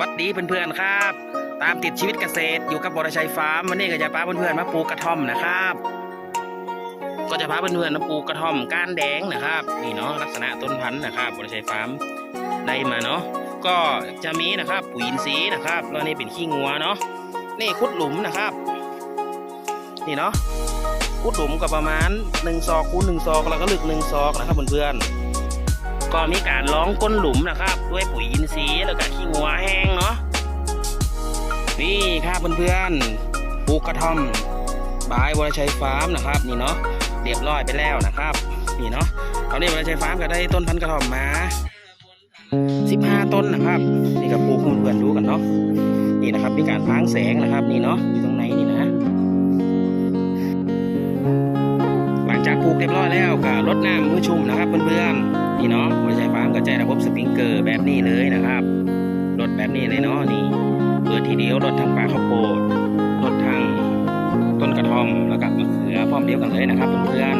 วัสดีเพื่อนๆครับ ตามติดชีวิตเกษตรอยู่กับบรชัยฟาร์มวันนี้ก็จะพาเพื่อนๆมาปลูกกระท่อมนะครับ ก็จะพาเพื่อนๆมาปลูกกระท่อมก้านแดงนะครับนี่เนาะลักษณะต้นพันธุ์นะครับบรชัยฟาร์มได้มาเนาะก็จะมีนะครับปุ๋ยอินทรีย์นะครับแล้วนี่เป็นขี้งัวเนาะนี่ขุดหลุมนะครับ นี่เนาะขุดหลุมก็ประมาณ1ซอกคูณ1ซอกแล้วก็ลึก1ซอกนะครับเพื่อนๆ ก็มีการล้องก้นหลุมนะครับ ด้วยปุ๋ยอินทรีย์แล้วก็ขี้งัวแห้งเนาะนี่ครับเพื่อนๆปลูกกระท่อมบายวรชัยฟาร์มนะครับ นี่เนาะเรียบร้อยไปแล้วนะครับ นี่เนาะตอนนี้วรชัยฟาร์มก็ได้ต้นพันธุ์กระท่อมมา15 ต้นนะครับ นี่ก็ปลูกเพื่อนๆดูกันเนาะนี่นะครับมีการพรางแสงนะครับ นี่เนาะอยู่ตรงไหนนี่นะ ปลูกเรียบร้อยแล้วก็รดน้ำมือชุ่มนะครับเพื่อนๆนี่เนาะไม่ใช่ฟาร์มก็ใจระบบสปริงเกอร์แบบนี้เลยนะครับรดแบบนี้เลยเนาะนี่เปิดทีเดียวรดทางป่าข้าวโพดรดทางต้นกระท่อมแล้วก็มะเขือพร้อมเดียวกันเลยนะครับเพื่อน